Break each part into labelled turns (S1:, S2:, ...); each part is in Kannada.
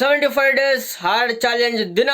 S1: Seventy five days hard challenge ದಿನ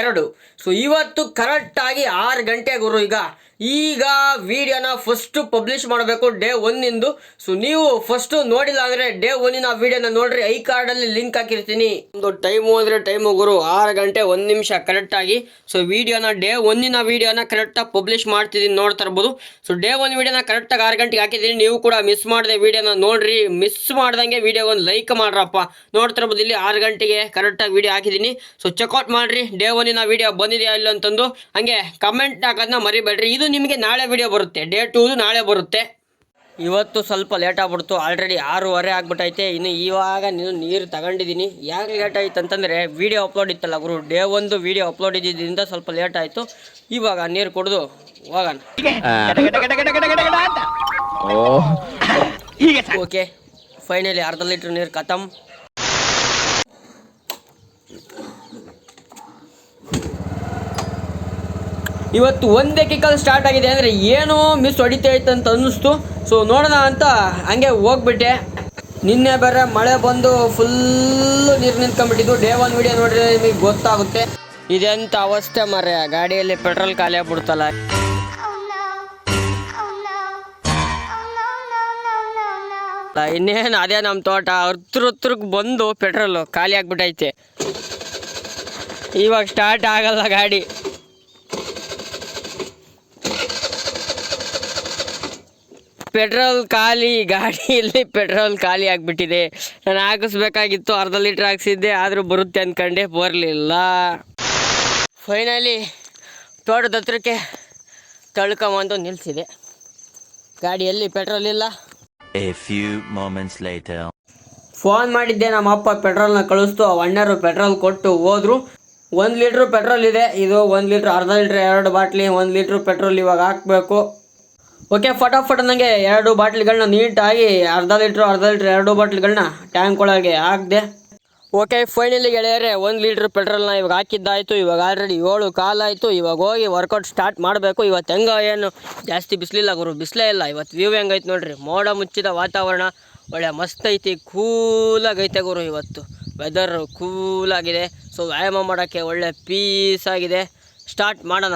S1: ಎರಡು. ಸೊ ಇವತ್ತು ಕರೆಕ್ಟಾಗಿ ಆರು ಗಂಟೆ ಗುರು ಈಗ ಈಗ ವಿಡಿಯೋನ ಫಸ್ಟ್ ಪಬ್ಲಿಷ್ ಮಾಡಬೇಕು ಡೇ ಒನ್ನಿಂದು ಸೊ ನೀವು ಫಸ್ಟ್ ನೋಡಿಲ್ಲ ಅಂದ್ರೆ ಡೇ ಒನ್ನಿನ ವಿಡಿಯೋನ ನೋಡ್ರಿ. ಐ ಕಾರ್ಡಲ್ಲಿ ಲಿಂಕ್ ಹಾಕಿರ್ತೀನಿ. ಒಂದು ಟೈಮು ಅಂದ್ರೆ ಟೈಮು ಗುರು, ಆರು ಗಂಟೆ ಒಂದು ನಿಮಿಷ ಕರೆಕ್ಟಾಗಿ ಸೊ ವಿಡಿಯೋನ ಡೇ ಒನ್ನಿನ ವಿಡಿಯೋನ ಕರೆಕ್ಟಾಗಿ ಪಬ್ಲಿಷ್ ಮಾಡ್ತಿದ್ದೀನಿ ನೋಡ್ತಾ ಇರ್ಬೋದು. ಸೊ ಡೇ ಒನ್ ವಿಡಿಯೋನ ಕರೆಕ್ಟಾಗಿ ಆರು ಗಂಟೆಗೆ ಹಾಕಿದ್ದೀನಿ. ನೀವು ಕೂಡ ಮಿಸ್ ಮಾಡಿದೆ ವಿಡಿಯೋನ ನೋಡ್ರಿ. ಮಿಸ್ ಮಾಡ್ದಂಗೆ ವಿಡಿಯೋ ಒಂದು ಲೈಕ್ ಮಾಡ್ರಪ್ಪ. ನೋಡ್ತಾ ಇರ್ಬೋದು, ಇಲ್ಲಿ ಆರು ಗಂಟೆಗೆ ಕರೆಕ್ಟಾಗಿ ವಿಡಿಯೋ ಹಾಕಿದ್ದೀನಿ. ಸೊ ಚೆಕ್ಔಟ್ ಮಾಡ್ರಿ. ಡೇ ಒನ್ನಿನ ವಿಡಿಯೋ ಬಂದಿದೆಯಾ ಇಲ್ಲ ಅಂತಂದು. ಹಂಗೆ ಕಮೆಂಟ್ ಹಾಕೋದನ್ನ ಮರಿಬೇಡ್ರಿ. ಇದು ನಿಮಗೆ ನಾಳೆ ವಿಡಿಯೋ ಬರುತ್ತೆ. ಡೇ ಟೂದು ನಾಳೆ ಬರುತ್ತೆ. ಇವತ್ತು ಸ್ವಲ್ಪ ಲೇಟ್ ಆಗ್ಬಿಡ್ತು. ಆಲ್ರೆಡಿ ಆರೂವರೆ ಆಗ್ಬಿಟ್ಟೈತೆ ಇನ್ನು ಇವಾಗ ನೀನು ನೀರು ತಗೊಂಡಿದ್ದೀನಿ. ಯಾಕೆ ಲೇಟ್ ಆಯ್ತು ಅಂತಂದರೆ ವೀಡಿಯೋ ಅಪ್ಲೋಡ್ ಇತ್ತಲ್ಲ ಗುರು. ಡೇ ಒಂದು ವೀಡಿಯೋ ಅಪ್ಲೋಡ್ ಇದ್ದಿದ್ದರಿಂದ ಸ್ವಲ್ಪ ಲೇಟ್ ಆಯಿತು. ಇವಾಗ ನೀರು ಕುಡಿದು ಹೋಗೋಣ. ಓಕೆ ಫೈನಲಿ ಅರ್ಧ ಲೀಟ್ರ್ ನೀರು ಖತಮ್. ಇವತ್ತು ಒಂದೇ ಕಿಕ್ಕಲ್ಲಿ ಸ್ಟಾರ್ಟ್ ಆಗಿದೆ ಅಂದರೆ ಏನೋ ಮಿಸ್ ಹೊಡಿತೈತೆ ಅಂತ ಅನ್ನಿಸ್ತು. ಸೊ ನೋಡೋಣ ಅಂತ ಹಂಗೆ ಹೋಗ್ಬಿಟ್ಟೆ. ನಿನ್ನೆ ಬೇರೆ ಮಳೆ ಬಂದು ಫುಲ್ಲು ನೀರು ನಿಂತ್ಕೊಂಡ್ಬಿಟ್ಟಿದ್ದು. ಡೇ ಒನ್ ವಿಡಿಯೋ ನೋಡಿದ್ರೆ ನಿಮಗೆ ಗೊತ್ತಾಗುತ್ತೆ. ಇದೆಂತ ಅವಸ್ಥೆ ಮರೆ ಗಾಡಿಯಲ್ಲಿ ಪೆಟ್ರೋಲ್ ಖಾಲಿ ಆಗ್ಬಿಡ್ತಲ್ಲ. ಇನ್ನೇನು ಅದೇ ನಮ್ಮ ತೋಟ. ಹತ್ರ ಹತ್ರಕ್ಕೆ ಬಂದು ಪೆಟ್ರೋಲು ಖಾಲಿ ಆಗ್ಬಿಟ್ಟೈತೆ. ಇವಾಗ ಸ್ಟಾರ್ಟ್ ಆಗಲ್ಲ ಗಾಡಿ. ಪೆಟ್ರೋಲ್ ಖಾಲಿ ಗಾಡಿಯಲ್ಲಿ ಪೆಟ್ರೋಲ್ ಖಾಲಿ ಆಗಿಬಿಟ್ಟಿದೆ. ನಾನು ಹಾಕಿಸ್ಬೇಕಾಗಿತ್ತು ಅರ್ಧ ಲೀಟ್ರ್ ಹಾಕ್ಸಿದ್ದೆ ಆದರೂ ಬರುತ್ತೆ ಅಂದ್ಕೊಂಡೆ ಬರಲಿಲ್ಲ. ಫೈನಲಿ ತೋಟದ ಹತ್ರಕ್ಕೆ ತಳ್ಕೊಂಬಂದು ನಿಲ್ಸಿದೆ. ಗಾಡಿಯಲ್ಲಿ ಪೆಟ್ರೋಲ್ ಇಲ್ಲ. ಫೋನ್ ಮಾಡಿದ್ದೆ ನಮ್ಮ ಅಪ್ಪ ಪೆಟ್ರೋಲ್ನ ಕಳಿಸ್ತು ಅಣ್ಣರು ಪೆಟ್ರೋಲ್ ಕೊಟ್ಟು ಹೋದ್ರು. ಒಂದು ಲೀಟ್ರ್ ಪೆಟ್ರೋಲ್ ಇದೆ ಇದು ಒಂದು ಲೀಟ್ರ್ ಅರ್ಧ ಲೀಟ್ರ್ ಎರಡು ಬಾಟ್ಲಿ ಒಂದು ಲೀಟ್ರ್ ಪೆಟ್ರೋಲ್ ಇವಾಗ ಹಾಕಬೇಕು. ಓಕೆ ಫಟಾಫಟ್ ನನಗೆ ಎರಡು ಬಾಟ್ಲಿಗಳನ್ನ ನೀಟಾಗಿ ಅರ್ಧ ಲೀಟ್ರ್ ಅರ್ಧ ಲೀಟ್ರ್ ಎರಡು ಬಾಟ್ಲಿಗಳನ್ನ ಟ್ಯಾಂಕ್ ಒಳಗೆ ಹಾಕಿದೆ. ಓಕೆ ಫೈನಲಿ ಗೆಳೆಯರೆ, ಒಂದು ಲೀಟ್ರ್ ಪೆಟ್ರೋಲ್ನ ಇವಾಗ ಹಾಕಿದ್ದಾಯಿತು. ಇವಾಗ ಆಲ್ರೆಡಿ ಏಳು ಕಾಲಾಯಿತು. ಇವಾಗ ಹೋಗಿ ವರ್ಕೌಟ್ ಸ್ಟಾರ್ಟ್ ಮಾಡಬೇಕು. ಇವತ್ತು ಹೆಂಗ ಏನು? ಜಾಸ್ತಿ ಬಿಸಿಲಿಲ್ಲ ಗುರು, ಬಿಸಿಲೇ ಇಲ್ಲ. ಇವತ್ತು ವ್ಯೂ ಹೆಂಗೈತೆ ನೋಡ್ರಿ? ಮೋಡ ಮುಚ್ಚಿದ ವಾತಾವರಣ. ಒಳ್ಳೆ ಮಸ್ತ್ ಐತಿ. ಕೂಲಾಗೈತೆ ಗುರು ಇವತ್ತು. ವೆದರ್ ಕೂಲಾಗಿದೆ ಸೊ ವ್ಯಾಯಾಮ ಮಾಡೋಕ್ಕೆ ಒಳ್ಳೆ ಪೀಸ್ ಆಗಿದೆ. ಸ್ಟಾರ್ಟ್ ಮಾಡೋಣ.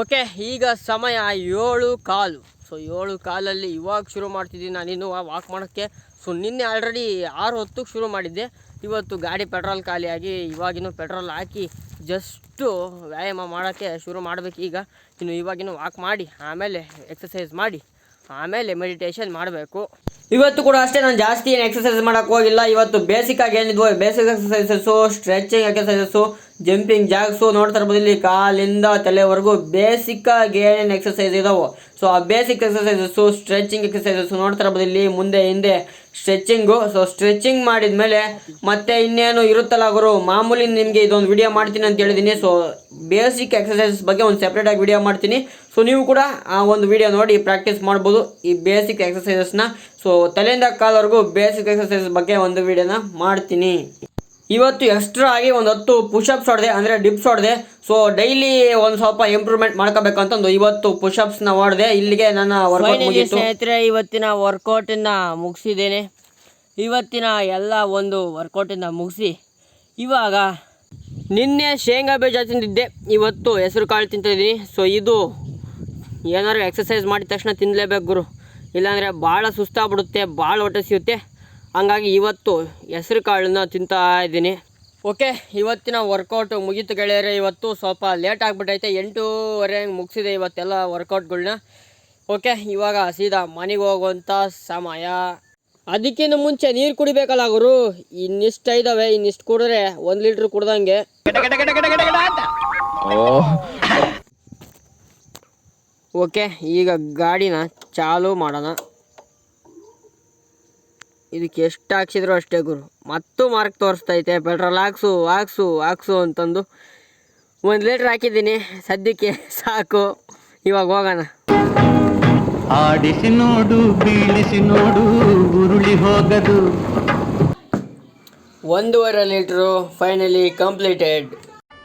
S1: ಓಕೆ, ಈಗ ಸಮಯ ಏಳು ಕಾಲು. ಸೊ ಏಳು ಕಾಲಲ್ಲಿ ಇವಾಗ ಶುರು ಮಾಡ್ತಿದ್ದೀನಿ ನಾನು. ಇನ್ನು ವಾಕ್ ಮಾಡೋಕ್ಕೆ. ಸೊ ನಿನ್ನೆ ಆಲ್ರೆಡಿ ಆರು ಹೊತ್ತಿಗೆ ಶುರು ಮಾಡಿದ್ದೆ. ಇವತ್ತು ಗಾಡಿ ಪೆಟ್ರೋಲ್ ಖಾಲಿಯಾಗಿ ಇವಾಗಿನ್ನು ಪೆಟ್ರೋಲ್ ಹಾಕಿ ಜಸ್ಟು ವ್ಯಾಯಾಮ ಮಾಡೋಕ್ಕೆ ಶುರು ಮಾಡಬೇಕು ಈಗ. ಇನ್ನು ಇವಾಗಿನ್ನು ವಾಕ್ ಮಾಡಿ, ಆಮೇಲೆ ಎಕ್ಸಸೈಸ್ ಮಾಡಿ, ಆಮೇಲೆ ಮೆಡಿಟೇಷನ್ ಮಾಡಬೇಕು. ಇವತ್ತು ಕೂಡ ಅಷ್ಟೇ, ನಾನು ಜಾಸ್ತಿ ಏನು ಎಕ್ಸಸೈಸ್ ಮಾಡೋಕ್ಕೆ ಹೋಗಿಲ್ಲ. ಇವತ್ತು ಬೇಸಿಕ್ ಆಗಿ ಏನಿದ್ವು basic exercises stretching exercises jumping jogs ನೋಡ್ತಾ ಇರ್ಬೋದು ಇಲ್ಲಿ ಕಾಲಿಂದ ತಲೆವರೆಗೂ ಬೇಸಿಕ್ ಏನೇನು ಎಕ್ಸಸೈಸ್ ಇದಾವೆ. ಸೊ ಆ ಬೇಸಿಕ್ ಎಕ್ಸಸೈಸಸ್ಸು ಸ್ಟ್ರೆಚಿಂಗ್ ಎಕ್ಸಸೈಸಸ್ಸು ನೋಡ್ತಾ ಇರ್ಬೋದು ಇಲ್ಲಿ ಮುಂದೆ ಹಿಂದೆ ಸ್ಟ್ರೆಚಿಂಗು ಸೊ ಸ್ಟ್ರೆಚಿಂಗ್ ಮಾಡಿದ ಮೇಲೆ ಮತ್ತೆ ಇನ್ನೇನು ಇರುತ್ತಲ್ಲ ಗುರು? ಮಾಮೂಲಿ ನಿಮಗೆ ಇದೊಂದು ವಿಡಿಯೋ ಮಾಡ್ತೀನಿ ಅಂತ ಹೇಳಿದ್ದೀನಿ ಸೊ ಬೇಸಿಕ್ ಎಕ್ಸಸೈಸಸ್ ಬಗ್ಗೆ ಒಂದು ಸೆಪ್ರೇಟಾಗಿ ವಿಡಿಯೋ ಮಾಡ್ತೀನಿ. ಸೊ ನೀವು ಕೂಡ ಆ ಒಂದು ವಿಡಿಯೋ ನೋಡಿ ಪ್ರಾಕ್ಟೀಸ್ ಮಾಡ್ಬೋದು ಈ ಬೇಸಿಕ್ ಎಕ್ಸಸೈಸಸ್ನ ಸೊ ತಲೆಯಿಂದ ಕಾಲವರೆಗೂ ಬೇಸಿಕ್ ಎಕ್ಸಸೈಸ್ ಬಗ್ಗೆ ಒಂದು ವಿಡಿಯೋನ ಮಾಡ್ತೀನಿ. ಇವತ್ತು ಎಕ್ಸ್ಟ್ರಾ ಆಗಿ ಒಂದು ಹತ್ತು ಪುಷಪ್ಸ್ ಹೊಡೆದೆ ಅಂದರೆ ಡಿಪ್ಸ್ ಹೊಡೆದೆ. ಸೊ ಡೈಲಿ ಒಂದು ಸ್ವಲ್ಪ ಇಂಪ್ರೂವ್ಮೆಂಟ್ ಮಾಡ್ಕೋಬೇಕಂತ ಒಂದು ಇವತ್ತು ಪುಷಪ್ಸ್ನ ಹೊಡೆದೆ. ಇಲ್ಲಿಗೆ ನನ್ನ ವರ್ಕೌಟ್ ಸ್ನೇಹಿತರೆ ಇವತ್ತಿನ ವರ್ಕೌಟನ್ನು ಮುಗಿಸಿದ್ದೇನೆ. ಇವತ್ತಿನ ಎಲ್ಲ ಒಂದು ವರ್ಕೌಟನ್ನು ಮುಗಿಸಿ ಇವಾಗ ನಿನ್ನೆ ಶೇಂಗಾ ಬೀಜ ತಿಂದಿದ್ದೆ. ಇವತ್ತು ಹೆಸರು ಕಾಳು ತಿಂತಿದ್ದೀನಿ. ಸೊ ಇದು ಏನಾದ್ರು ಎಕ್ಸಸೈಸ್ ಮಾಡಿದ ತಕ್ಷಣ ತಿನ್ನಲೇಬೇಕು ಗುರು. ಇಲ್ಲಾಂದರೆ ಭಾಳ ಸುಸ್ತಾಗ್ಬಿಡುತ್ತೆ ಭಾಳ ಹೊಟ್ಟೆ ಸಿಗುತ್ತೆ ಹಂಗಾಗಿ ಇವತ್ತು ಹೆಸರು ಕಾಳನ್ನ ತಿಂತಾ ಇದ್ದೀನಿ. ಓಕೆ ಇವತ್ತಿನ ವರ್ಕೌಟ್ ಮುಗಿತು ಗೆಳೆಯರೆ ಇವತ್ತು ಸ್ವಲ್ಪ ಲೇಟ್ ಆಗಿಬಿಟ್ಟೈತೆ ಎಂಟೂವರೆ ಹಂಗೆ ಮುಗಿಸಿದೆ ಇವತ್ತೆಲ್ಲ ವರ್ಕೌಟ್ಗಳನ್ನ ಓಕೆ ಇವಾಗ ಸೀದಾ ಮನೆಗೆ ಹೋಗುವಂಥ ಸಮಯ. ಅದಕ್ಕಿಂತ ಮುಂಚೆ ನೀರು ಕುಡಿಬೇಕಲ್ಲ ಗುರು? ಇನ್ನಿಷ್ಟು ಇದ್ದಾವೆ ಇನ್ನಿಷ್ಟು ಕುಡಿದ್ರೆ ಒಂದು ಲೀಟ್ರ್ ಕುಡ್ದಂಗೆ. ಓಕೆ ಈಗ ಗಾಡಿನ ಚಾಲು ಮಾಡೋಣ. ಇದಕ್ಕೆ ಎಷ್ಟು ಹಾಕ್ಸಿದ್ರು ಅಷ್ಟೇ ಗುರು. ಮತ್ತು ಮಾರ್ಕ್ ತೋರಿಸ್ತೈತೆ. ಪೆಟ್ರೋಲ್ ಹಾಕ್ಸು ಹಾಕ್ಸು ಹಾಕ್ಸು ಅಂತಂದು ಒಂದು ಲೀಟ್ರ್ ಹಾಕಿದ್ದೀನಿ. ಸದ್ಯಕ್ಕೆ ಸಾಕು. ಇವಾಗ ಹೋಗೋಣ.
S2: ಆಡಿಸಿ ನೋಡು ಬೀಳಿಸಿ ನೋಡು ಉರುಳಿ ಹೋಗದು.
S1: ಒಂದೂವರೆ litre finally completed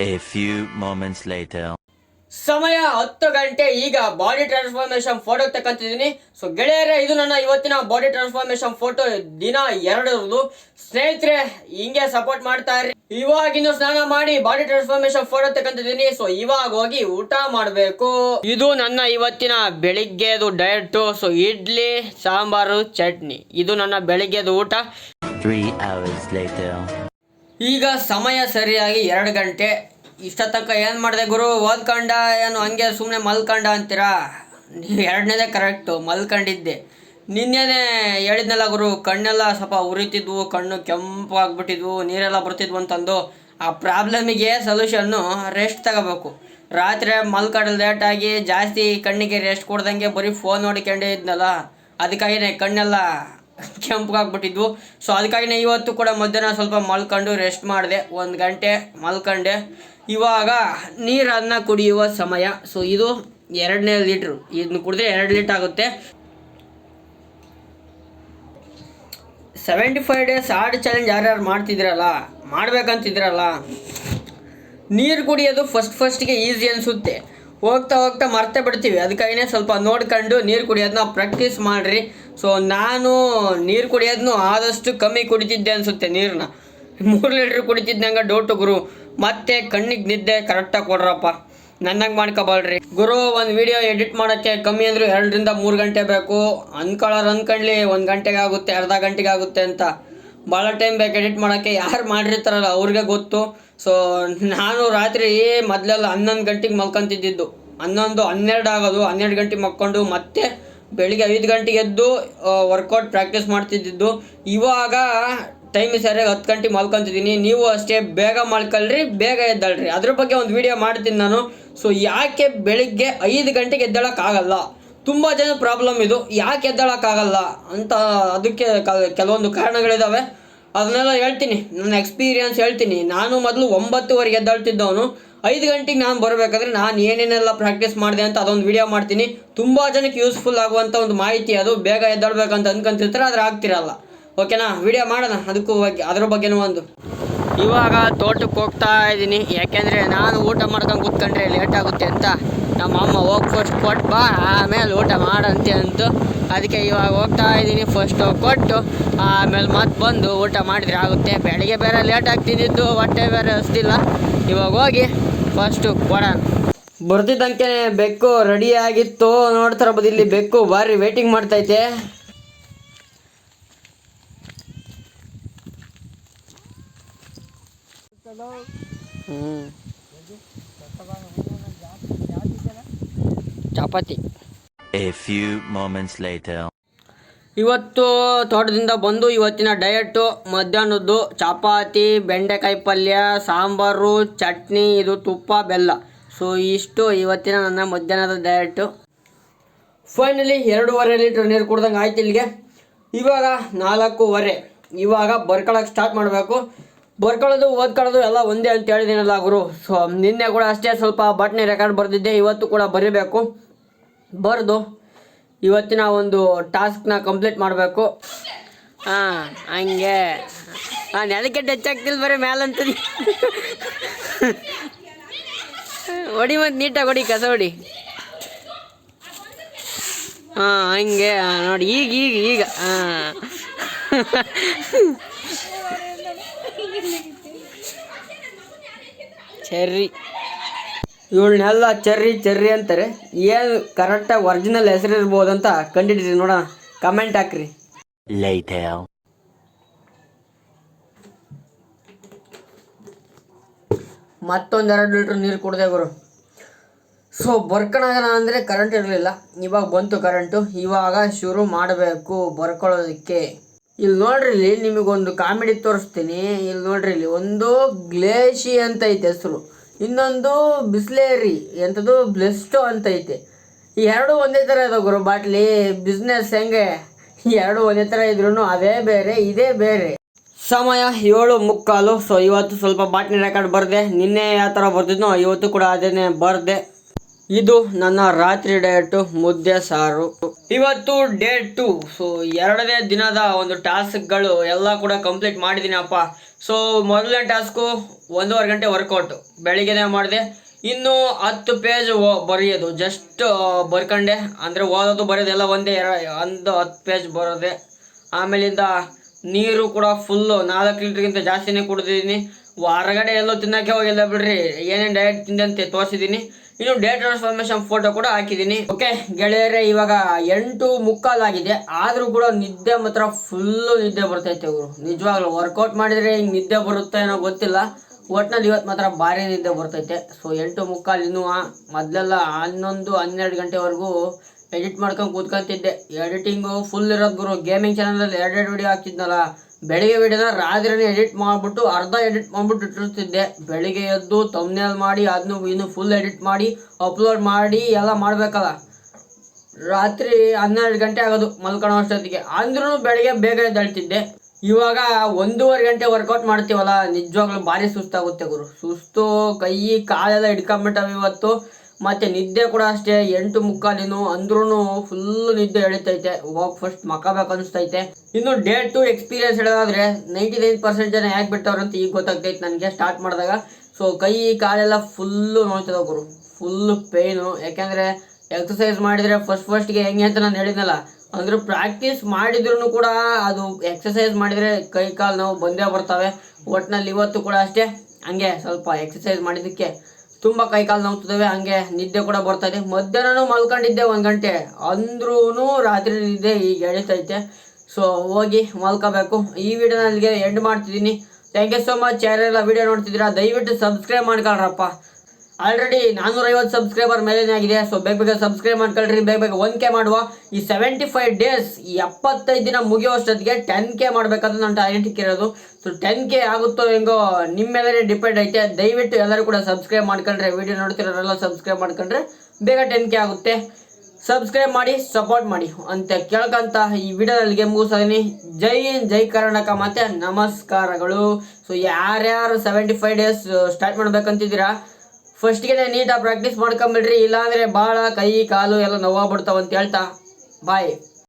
S3: a few moments later.
S1: ಸಮಯ ಹತ್ತು ಗಂಟೆ. ಈಗ ಬಾಡಿ ಟ್ರಾನ್ಸ್ಫಾರ್ಮೇಶನ್ ಫೋಟೋ ತಕ್ಕಂತಿದ್ದೀನಿ. ಸೊ ಗೆಳೆಯರೇ ಇದು ನನ್ನ ಇವತ್ತಿನ ಬಾಡಿ ಟ್ರಾನ್ಸ್ಫಾರ್ಮೇಶನ್ ಫೋಟೋ ದಿನ ಎರಡರದು ಸ್ನೇಹಿತರೆ ಹಿಂಗೆ ಸಪೋರ್ಟ್ ಮಾಡ್ತಾ ಇರಿ ಇವಾಗಿನ್ನು ಸ್ನಾನ ಮಾಡಿ ಬಾಡಿ ಟ್ರಾನ್ಸ್ಫಾರ್ಮೇಶನ್ ಫೋಟೋ ತಕ್ಕಂತಿದ್ದೀನಿ. ಸೊ ಇವಾಗ ಹೋಗಿ ಊಟ ಮಾಡಬೇಕು. ಇದು ನನ್ನ ಇವತ್ತಿನ ಬೆಳಿಗ್ಗೆದು ಡಯಟ್ ಸೊ ಇಡ್ಲಿ ಸಾಂಬಾರು ಚಟ್ನಿ. ಇದು ನನ್ನ ಬೆಳಿಗ್ಗೆದು ಊಟ. ಈಗ ಸಮಯ ಸರಿಯಾಗಿ ಎರಡು ಗಂಟೆ. ಇಷ್ಟ ತನಕ ಏನು ಮಾಡಿದೆ ಗುರು? ಓದ್ಕೊಂಡ ಏನು ಹಂಗೆ ಸುಮ್ಮನೆ ಮಲ್ಕೊಂಡ ಅಂತೀರಾ? ಎರಡನೇದೇ ಕರೆಕ್ಟು ಮಲ್ಕೊಂಡಿದ್ದೆ. ನಿನ್ನೆನೆ ಹೇಳಿದ್ನಲ್ಲ ಗುರು, ಕಣ್ಣೆಲ್ಲ ಸ್ವಲ್ಪ ಉರಿತಿದ್ವು, ಕಣ್ಣು ಕೆಂಪು ಆಗ್ಬಿಟ್ಟಿದ್ವು, ನೀರೆಲ್ಲ ಬರ್ತಿದ್ವು ಅಂತಂದು. ಆ ಪ್ರಾಬ್ಲಮಿಗೆ ಸೊಲ್ಯೂಷನ್ನು ರೆಸ್ಟ್ ತಗೋಬೇಕು. ರಾತ್ರಿ ಮಲ್ಕೊಂಡು ಲೇಟಾಗಿ ಜಾಸ್ತಿ ಕಣ್ಣಿಗೆ ರೆಸ್ಟ್ ಕೊಡ್ದಂಗೆ ಬರೀ ಫೋನ್ ನೋಡ್ಕೊಂಡೇ ಇದ್ನಲ್ಲ. ಅದಕ್ಕಾಗಿನೇ ಕಣ್ಣೆಲ್ಲ ಕೆಂಪಗಾಗ್ಬಿಟ್ಟಿದ್ವು ಸೊ ಅದಕ್ಕಾಗಿನೇ ಇವತ್ತು ಕೂಡ ಮಧ್ಯಾಹ್ನ ಸ್ವಲ್ಪ ಮಲ್ಕೊಂಡು ರೆಸ್ಟ್ ಮಾಡಿದೆ. ಒಂದು ಗಂಟೆ ಮಲ್ಕೊಂಡೆ. ಇವಾಗ ನೀರನ್ನು ಕುಡಿಯುವ ಸಮಯ. ಸೊ ಇದು ಎರಡನೇ ಲೀಟ್ರು. ಇದನ್ನ ಕುಡಿದ್ರೆ ಎರಡು ಲೀಟ್ರ್ ಆಗುತ್ತೆ. Seventy five days hard challenge ಯಾರ್ಯಾರು ಮಾಡ್ತಿದ್ದೀರಲ್ಲ ಮಾಡ್ಬೇಕಂತಿದ್ದೀರಲ್ಲ ನೀರು ಕುಡಿಯೋದು ಫಸ್ಟ್ ಫಸ್ಟಿಗೆ ಈಸಿ ಅನಿಸುತ್ತೆ. ಹೋಗ್ತಾ ಹೋಗ್ತಾ ಮರ್ತೆ ಬಿಡ್ತೀವಿ. ಅದಕ್ಕಾಗಿನೇ ಸ್ವಲ್ಪ ನೋಡ್ಕೊಂಡು ನೀರು ಕುಡಿಯೋದನ್ನ ಪ್ರಾಕ್ಟೀಸ್ ಮಾಡಿರಿ. ಸೊ ನಾನು ನೀರು ಕುಡಿಯೋದನ್ನು ಆದಷ್ಟು ಕಮ್ಮಿ ಕುಡಿತಿದ್ದೆ ಅನಿಸುತ್ತೆ ನೀರನ್ನ ಮೂರು ಲೀಟ್ರ್ ಕುಡಿತಿದ್ದಂಗೆ ಡೌಟ್ ಗುರು. ಮತ್ತೆ ಕಣ್ಣಿಗೆ ನಿದ್ದೆ ಕರೆಕ್ಟಾಗಿ ಕೊಡ್ರಪ್ಪ. ನನ್ನಂಗೆ ಮಾಡ್ಕೊಬಾಳ್ರಿ. ಗುರು, ಒಂದು ವಿಡಿಯೋ ಎಡಿಟ್ ಮಾಡೋಕ್ಕೆ ಕಮ್ಮಿ ಅಂದರೂ ಎರಡರಿಂದ ಮೂರು ಗಂಟೆ ಬೇಕು. ಅನ್ಕೊಳ್ಳೋರು ಅನ್ಕೊಳ್ಳಿ ಒಂದು ಗಂಟೆಗೆ ಆಗುತ್ತೆ, ಅರ್ಧ ಗಂಟೆಗೆ ಆಗುತ್ತೆ ಅಂತ. ಭಾಳ ಟೈಮ್ ಬೇಕು ಎಡಿಟ್ ಮಾಡೋಕ್ಕೆ. ಯಾರು ಮಾಡಿರ್ತಾರಲ್ಲ, ಅವ್ರಿಗೆ ಗೊತ್ತು. ಸೊ ನಾನು ರಾತ್ರಿ ಮೊದಲೆಲ್ಲ ಹನ್ನೊಂದು ಗಂಟೆಗೆ ಮಲ್ಕೊಂತಿದ್ದಿದ್ದು. ಹನ್ನೊಂದು, ಹನ್ನೆರಡು ಆಗೋದು, ಹನ್ನೆರಡು ಗಂಟೆಗೆ ಮಕ್ಕೊಂಡು ಮತ್ತೆ ಬೆಳಿಗ್ಗೆ ಐದು ಗಂಟೆಗೆ ಎದ್ದು ವರ್ಕೌಟ್ ಪ್ರಾಕ್ಟೀಸ್ ಮಾಡ್ತಿದ್ದಿದ್ದು. ಇವಾಗ ಟೈಮ್ ಸರಿಯಾಗಿ ಹತ್ತು ಗಂಟೆಗೆ ಮಲ್ಕೊಂತಿದ್ದೀನಿ. ನೀವು ಅಷ್ಟೇ ಬೇಗ ಮಲ್ಕೊಳ್ರಿ ಬೇಗ ಎದ್ದಳ್ರಿ. ಅದ್ರ ಬಗ್ಗೆ ಒಂದು ವಿಡಿಯೋ ಮಾಡ್ತೀನಿ ನಾನು. ಸೊ ಯಾಕೆ ಬೆಳಿಗ್ಗೆ ಐದು ಗಂಟೆಗೆ ಎದ್ದಳಕ್ಕಾಗಲ್ಲ? ತುಂಬ ಜನ ಪ್ರಾಬ್ಲಮ್ ಇದು. ಯಾಕೆ ಎದ್ದಳಕ್ಕಾಗಲ್ಲ ಅಂತ ಅದಕ್ಕೆ ಕೆಲವೊಂದು ಕಾರಣಗಳಿದ್ದಾವೆ ಅದನ್ನೆಲ್ಲ ಹೇಳ್ತೀನಿ. ನನ್ನ ಎಕ್ಸ್ಪೀರಿಯನ್ಸ್ ಹೇಳ್ತೀನಿ. ನಾನು ಮೊದಲು ಒಂಬತ್ತುವರೆಗೆ ಎದ್ದಾಳ್ತಿದ್ದವನು. ಐದು ಗಂಟೆಗೆ ನಾನು ಬರಬೇಕಾದ್ರೆ ನಾನು ಏನೇನೆಲ್ಲ ಪ್ರಾಕ್ಟೀಸ್ ಮಾಡಿದೆ ಅಂತ ಅದೊಂದು ವಿಡಿಯೋ ಮಾಡ್ತೀನಿ. ತುಂಬ ಜನಕ್ಕೆ ಯೂಸ್ಫುಲ್ ಆಗುವಂಥ ಒಂದು ಮಾಹಿತಿ ಅದು. ಬೇಗ ಎದ್ದೇಳ್ಬೇಕಂತ ಅಂದ್ಕೊಂತಿರ್ತಾರೆ ಆದರೆ ಆಗ್ತಿರಲ್ಲ. ಓಕೆನಾ? ವಿಡಿಯೋ ಮಾಡೋಣ. ಅದಕ್ಕೂ ಬಗ್ಗೆ ಅದ್ರ ಬಗ್ಗೆನೂ ಒಂದು. ಇವಾಗ ತೋಟಕ್ಕೆ ಹೋಗ್ತಾ ಇದ್ದೀನಿ. ಯಾಕೆಂದರೆ ನಾನು ಊಟ ಮಾಡ್ಕೊಂಡು ಕೂತ್ಕೊಂಡ್ರೆ ಲೇಟ್ ಆಗುತ್ತೆ ಅಂತ. ನಮ್ಮ ಅಮ್ಮ ಹೋಗಿ ಫಸ್ಟ್ ಕೊಟ್ಟು ಬಾ ಆಮೇಲೆ ಊಟ ಮಾಡಂತೆ ಅಂತು. ಅದಕ್ಕೆ ಇವಾಗ ಹೋಗ್ತಾ ಇದ್ದೀನಿ. ಫಸ್ಟ್ ಕೊಟ್ಟು ಆಮೇಲೆ ಮತ್ತೆ ಬಂದು ಊಟ ಮಾಡಿದ್ರೆ ಆಗುತ್ತೆ. ಬೆಳಿಗ್ಗೆ ಬೇರೆ ಲೇಟ್ ಆಗ್ತಿದ್ದಿದ್ದು ಹೊಟ್ಟೆ ಬೇರೆ ಹಸ್ತಿಲ್ಲ. ಇವಾಗ ಹೋಗಿ ಫಸ್ಟು ಕೊಡೋಣ. ಬರ್ತಿದ್ದಂಗೆ ಬೆಕ್ಕು ರೆಡಿ ಆಗಿತ್ತು. ನೋಡ್ತಾರ ಬದು ಇಲ್ಲಿ ಬೆಕ್ಕು ಭಾರಿ waiting ಮಾಡ್ತೈತೆ. Chapati.
S3: A few moments later
S1: ಇವತ್ತು ತೋಟದಿಂದ ಬಂದು ಇವತ್ತಿನ ಡಯಟು ಮಧ್ಯಾಹ್ನದ್ದು ಚಪಾತಿ ಬೆಂಡೆಕಾಯಿ ಪಲ್ಯ ಸಾಂಬಾರು ಚಟ್ನಿ ಇದು ತುಪ್ಪ ಬೆಲ್ಲ. ಸೊ ಇಷ್ಟು ಇವತ್ತಿನ ನನ್ನ ಮಧ್ಯಾಹ್ನದ ಡಯಟು ಫೈನಲಿ ಎರಡೂವರೆ ಲೀಟ್ರ್ ನೀರು ಕುಡ್ದಂಗೆ ಆಯ್ತು ಇಲ್ಲಿಗೆ. ಇವಾಗ ನಾಲ್ಕೂವರೆ. ಇವಾಗ ಬರ್ಕೊಳಕ್ಕೆ ಸ್ಟಾರ್ಟ್ ಮಾಡಬೇಕು. ಬರ್ಕೊಳ್ಳೋದು, ಓದ್ಕೊಳ್ಳೋದು ಎಲ್ಲ ಒಂದೇ ಅಂತ ಹೇಳಿದಿನಲ್ಲ ಗುರು. ಸೊ ನಿನ್ನೆ ಕೂಡ ಅಷ್ಟೇ ಸ್ವಲ್ಪ ಬಟ್ನೆ ರೆಕಾರ್ಡ್ ಬರೆದಿದ್ದೆ, ಇವತ್ತು ಕೂಡ ಬರೀಬೇಕು. ಬರೆದು ಇವತ್ತಿನ ಒಂದು ಟಾಸ್ಕ್ನ ಕಂಪ್ಲೀಟ್ ಮಾಡಬೇಕು. ಹಾಂ, ಹಂಗೆ. ಹಾಂ, ನೆಲಕ್ಕೆ ಟಚ್ ಆಗ್ತಿಲ್ಲ ಬರೀ ಮೇಲಂತದಿ ಹೊಡಿ ಮತ್ತು ನೀಟಾಗಿ ಹೊಡಿ, ಕಸ ಹೊಡಿ. ಹಾಂ, ಹಂಗೆ ನೋಡಿ, ಈಗ ಈಗ ಈಗ. ಹಾಂ. ಚೆರ್ರಿ. ಇವಳನ್ನೆಲ್ಲ ಚೆರ್ರಿ ಚೆರ್ರಿ ಅಂತಾರೆ. ಏನು ಕರೆಕ್ಟಾಗಿ ಒರಿಜಿನಲ್ ಹೆಸರು ಇರ್ಬೋದು ಅಂತ ಕಂಡಿಡ್ರಿ ನೋಡ ಕಮೆಂಟ್ ಹಾಕ್ರಿ.
S3: ಮತ್ತೊಂದೆರಡು
S1: ಮತ್ತೊಂದು ಎರಡು ಲೀಟ್ರ್ ನೀರು ಕುಡ್ದೆ ಗುರು. ಸೊ ಬರ್ಕೊಳೋಣ ಅಂದರೆ ಕರೆಂಟ್ ಇರಲಿಲ್ಲ. ಇವಾಗ ಬಂತು ಕರೆಂಟು ಇವಾಗ ಶುರು ಮಾಡಬೇಕು ಬರ್ಕೊಳ್ಳೋದಕ್ಕೆ. ಇಲ್ಲಿ ನೋಡ್ರಿ ಇಲ್ಲಿ ನಿಮಗೊಂದು ಕಾಮಿಡಿ ತೋರಿಸ್ತೀನಿ. ಇಲ್ಲಿ ನೋಡ್ರಿ ಇಲ್ಲಿ ಒಂದು ಗ್ಲೇಷಿ ಅಂತ ಐತೆ ಹೆಸರು. ಇನ್ನೊಂದು ಬಿಸ್ಲೇರಿ, ಎಂಥದ್ದು ಬ್ಲೆಸ್ಟೋ ಅಂತ ಐತೆ. ಈ ಎರಡು ಒಂದೇ ಥರ ಇದಾವೆ ಗುರು ಬಾಟ್ಲಿ. ಬಿಸ್ನೆಸ್ ಹೆಂಗೆ? ಈ ಎರಡು ಒಂದೇ ಥರ ಇದ್ರೂ ಅದೇ ಬೇರೆ, ಇದೇ ಬೇರೆ. ಸಮಯ ಏಳು ಮುಕ್ಕಾಲು. ಸೊ ಇವತ್ತು ಸ್ವಲ್ಪ ಬಾಟ್ಲಿ ರೆಕಾರ್ಡ್ ಬರದೆ. ನಿನ್ನೆ ಯಾವ ಥರ ಬರ್ತಿದ್ನೋ ಇವತ್ತು ಕೂಡ ಅದೇನೆ ಬರೆದೆ. ಇದು ನನ್ನ ರಾತ್ರಿ ಡೇಟು, ಮುದ್ದೆ, ಸಾರು. ಇವತ್ತು ಡೇ ಟು ಸೊ ಎರಡನೇ ದಿನದ ಒಂದು ಟಾಸ್ಕ್ಗಳು ಎಲ್ಲ ಕೂಡ ಕಂಪ್ಲೀಟ್ ಮಾಡಿದ್ದೀನಿ ಅಪ್ಪ ಸೊ ಮೊದಲನೇ ಟಾಸ್ಕು ಒಂದೂವರೆ ಗಂಟೆ ವರ್ಕೌಟು. ಬೆಳಿಗ್ಗೆನೇ ಮಾಡಿದೆ. ಇನ್ನು ಹತ್ತು ಪೇಜ್ ಬರೆಯೋದು. ಜಸ್ಟ್ ಬರ್ಕಂಡೆ. ಅಂದರೆ ಓದೋದು, ಬರೆಯೋದು ಎಲ್ಲ ಒಂದೇ ಎರ, ಒಂದು ಹತ್ತು ಪೇಜ್ ಬರೋದೆ. ಆಮೇಲಿಂದ ನೀರು ಕೂಡ ಫುಲ್ಲು ನಾಲ್ಕು ಲೀಟ್ರ್ಗಿಂತ ಜಾಸ್ತಿನೇ ಕುಡಿದಿದ್ದೀನಿ. ಹೊರಗಡೆ ಎಲ್ಲೋ ತಿನ್ನಕ್ಕೆ ಹೋಗಿಲ್ಲ ಬಿಡ್ರಿ. ಏನೇನು ಡಯಟ್ ತಿಂದಂತೆ ತೋರಿಸಿದ್ದೀನಿ. ಇನ್ನು ಡೇ ಟ್ರಾನ್ಸ್ಫಾರ್ಮೇಶನ್ ಫೋಟೋ ಕೂಡ ಹಾಕಿದ್ದೀನಿ. ಓಕೆ ಗೆಳೆಯರೇ, ಇವಾಗ ಎಂಟು ಮುಕ್ಕಾಲಾಗಿದೆ ಆದರೂ ಕೂಡ ನಿದ್ದೆ ಮಾತ್ರ ಫುಲ್ಲು ನಿದ್ದೆ ಬರ್ತೈತೆ ಇವರು. ನಿಜವಾಗ್ಲೂ ವರ್ಕೌಟ್ ಮಾಡಿದ್ರೆ ಹಿಂಗೆ ನಿದ್ದೆ ಬರುತ್ತೆ ಏನೋ ಗೊತ್ತಿಲ್ಲ. ಒಟ್ನಲ್ಲಿ ಇವತ್ತು ಮಾತ್ರ ಭಾರಿ ನಿದ್ದೆ ಬರ್ತೈತೆ. ಸೊ ಎಂಟು ಮುಕ್ಕಾಲು ಇನ್ನೂ ಮೊದಲೆಲ್ಲ ಹನ್ನೊಂದು, ಹನ್ನೆರಡು ಗಂಟೆವರೆಗೂ ಎಡಿಟ್ ಮಾಡ್ಕೊಂಡು ಕೂತ್ಕೊಂತಿದ್ದೆ. ಎಡಿಟಿಂಗು ಫುಲ್ ಇರೋದು ಗುರು. ಗೇಮಿಂಗ್ ಚಾನಲಲ್ಲಿ ಎರಡೆರಡು ವಿಡಿಯೋ ಹಾಕ್ತಿದ್ನಲ್ಲ. ಬೆಳಿಗ್ಗೆ ವಿಡಿಯೋನ ರಾತ್ರಿನೇ ಎಡಿಟ್ ಮಾಡಿಬಿಟ್ಟು ಅರ್ಧ ಎಡಿಟ್ ಮಾಡ್ಬಿಟ್ಟು ಇಟ್ಟಿರ್ತಿದ್ದೆ. ಬೆಳಿಗ್ಗೆ ಎದ್ದು ತಮ್ನೇಲ್ ಮಾಡಿ ಅದನ್ನು ಇನ್ನು ಫುಲ್ ಎಡಿಟ್ ಮಾಡಿ ಅಪ್ಲೋಡ್ ಮಾಡಿ, ಎಲ್ಲ ಮಾಡಬೇಕಲ್ಲ. ರಾತ್ರಿ ಹನ್ನೆರಡು ಗಂಟೆ ಆಗೋದು ಮಲ್ಕೊಳ್ಳೋ ಅಷ್ಟೊತ್ತಿಗೆ. ಅಂದ್ರೂ ಬೆಳಿಗ್ಗೆ ಬೇಗ ಎದ್ದೇಳ್ತಿದ್ದೆ. ಇವಾಗ ಒಂದೂವರೆ ಗಂಟೆ ವರ್ಕೌಟ್ ಮಾಡ್ತೀವಲ್ಲ, ನಿಜವಾಗ್ಲೂ ಭಾರಿ ಸುಸ್ತಾಗುತ್ತೆ ಗುರು. ಸುಸ್ತು, ಕೈ, ಕಾಲೆಲ್ಲ ಹಿಡ್ಕೊಂಬಿಟ್ಟವೆ ಇವತ್ತು. ಮತ್ತೆ ನಿದ್ದೆ ಕೂಡ ಅಷ್ಟೇ, ಎಂಟು ಮುಕ್ಕಾಲಿನು ಅಂದ್ರೂ ಫುಲ್ ನಿದ್ದೆ ಎಳಿತೈತೆ. ಹೋಗಿ ಫಸ್ಟ್ ಮಕ್ಕಬೇಕು ಅನಿಸ್ತೈತೆ. ಇನ್ನು ಡೇ ಟು ಎಕ್ಸ್ಪೀರಿಯನ್ಸ್ ಹೇಳೋದಾದ್ರೆ ನೈಂಟಿ ನೈನ್ ಪರ್ಸೆಂಟ್ ಜನ ಯಾಕೆ ಬಿಟ್ಟವ್ರು ಅಂತ ಈಗ ಗೊತ್ತಾಗ್ತೈತೆ ನನಗೆ ಸ್ಟಾರ್ಟ್ ಮಾಡಿದಾಗ. ಸೊ ಕೈ, ಕಾಲೆಲ್ಲ ಫುಲ್ಲು ನೋಯ್ತದ ಗುರು. ಫುಲ್ಲು ಪೇಯ್ನು ಯಾಕೆಂದರೆ ಎಕ್ಸಸೈಸ್ ಮಾಡಿದರೆ ಫಸ್ಟ್ ಫಸ್ಟ್ಗೆ ಹೆಂಗೆ ಅಂತ ನಾನು ಹೇಳಿದ್ನಲ್ಲ, ಅಂದ್ರೆ ಪ್ರಾಕ್ಟೀಸ್ ಮಾಡಿದ್ರು ಕೂಡ ಅದು ಎಕ್ಸಸೈಸ್ ಮಾಡಿದರೆ ಕೈ, ಕಾಲು ನೋವು ಬಂದೇ ಬರ್ತವೆ. ಒಟ್ಟಿನಲ್ಲಿ ಇವತ್ತು ಕೂಡ ಅಷ್ಟೇ. ಹಂಗೆ ಸ್ವಲ್ಪ ಎಕ್ಸಸೈಸ್ ಮಾಡಿದ್ದಕ್ಕೆ. ತುಂಬ ಕೈ ಕಾಲು ನೋವುತ್ತಿದ್ದಾವೆ ಹಂಗೆ ನಿದ್ದೆ ಕೂಡ ಬರ್ತಾ ಇದೆ. ಮಧ್ಯಾಹ್ನನೂ ಮಲ್ಕೊಂಡಿದ್ದೆ ಒಂದು ಗಂಟೆ. ಅಂದ್ರೂ ರಾತ್ರಿ ನಿದ್ದೆ ಈಗ ಎಳಿತೈತೆ. ಸೊ ಹೋಗಿ ಮಲ್ಕೋಬೇಕು. ಈ ವಿಡಿಯೋ ನನಗೆ ಎಂಡ್ ಮಾಡ್ತಿದ್ದೀನಿ. ಥ್ಯಾಂಕ್ ಯು ಸೋ ಮಚ್ ಯಾರೆಲ್ಲ ವಿಡಿಯೋ ನೋಡ್ತಿದ್ದೀರಾ, ದಯವಿಟ್ಟು ಸಬ್ಸ್ಕ್ರೈಬ್ ಮಾಡ್ಕೊಳ್ರಪ್ಪ. ಆಲ್ರೆಡಿ ನಾನ್ನೂರೈವತ್ತು ಸಬ್ಸ್ಕ್ರೈಬರ್ ಮೇಲೇನೆ ಆಗಿದೆ. ಸೊ ಬೇಗ ಬೇಗ ಸಬ್ಸ್ಕ್ರೈಬ್ ಮಾಡ್ಕೊಳ್ರಿ. ಬೇಗ ಬೇಗ ಒನ್ ಕೆ ಮಾಡುವ. ಈ ಸೆವೆಂಟಿ ಫೈವ್ ಡೇಸ್ ಈ ಎಪ್ಪತ್ತೈದು ದಿನ ಮುಗಿಯುವಷ್ಟೊತ್ತಿಗೆ ಟೆನ್ ಕೆ ಮಾಡಬೇಕಂತ ನನ್ನ ಟಾರ್ಗೆಟ್ ಇರೋದು ಸೊ ಟೆನ್ ಕೆ ಆಗುತ್ತೋ ಹೆಂಗೋ ನಿಮ್ಮ ಮೇಲೆ ಡಿಪೆಂಡ್ ಐತೆ. ದಯವಿಟ್ಟು ಎಲ್ಲರೂ ಕೂಡ ಸಬ್ಸ್ಕ್ರೈಬ್ ಮಾಡ್ಕೊಂಡ್ರೆ ವಿಡಿಯೋ ನೋಡ್ತಿರೋರೆಲ್ಲ ಸಬ್ಸ್ಕ್ರೈಬ್ ಮಾಡ್ಕೊಂಡ್ರೆ ಬೇಗ ಟೆನ್ ಕೆ ಆಗುತ್ತೆ. ಸಬ್ಸ್ಕ್ರೈಬ್ ಮಾಡಿ ಸಪೋರ್ಟ್ ಮಾಡಿ ಅಂತ ಕೇಳ್ಕೊಂತ ಈ ವಿಡಿಯೋದಲ್ಲಿಗೆ ಮುಗಿಸೋದೀನಿ ಜೈ ಹಿಂದ್, ಜೈ ಕರ್ನಾಟಕ ಮತ್ತೆ ನಮಸ್ಕಾರಗಳು. ಸೊ ಯಾರ್ಯಾರು ಸೆವೆಂಟಿ ಫೈವ್ ಡೇಸ್ ಸ್ಟಾರ್ಟ್ ಮಾಡ್ಬೇಕಂತಿದ್ದೀರಾ? ಫಸ್ಟ್ಗೆ ನೀಟಾಗಿ ಪ್ರಾಕ್ಟೀಸ್ ಮಾಡ್ಕೊಂಬಿಡ್ರಿ ಇಲ್ಲಾಂದ್ರೆ ಭಾಳ ಕೈ ಕಾಲು ಎಲ್ಲ ನೋವಾಗ್ಬಿಡ್ತಾವ ಅಂತ ಹೇಳ್ತಾ ಬಾಯ್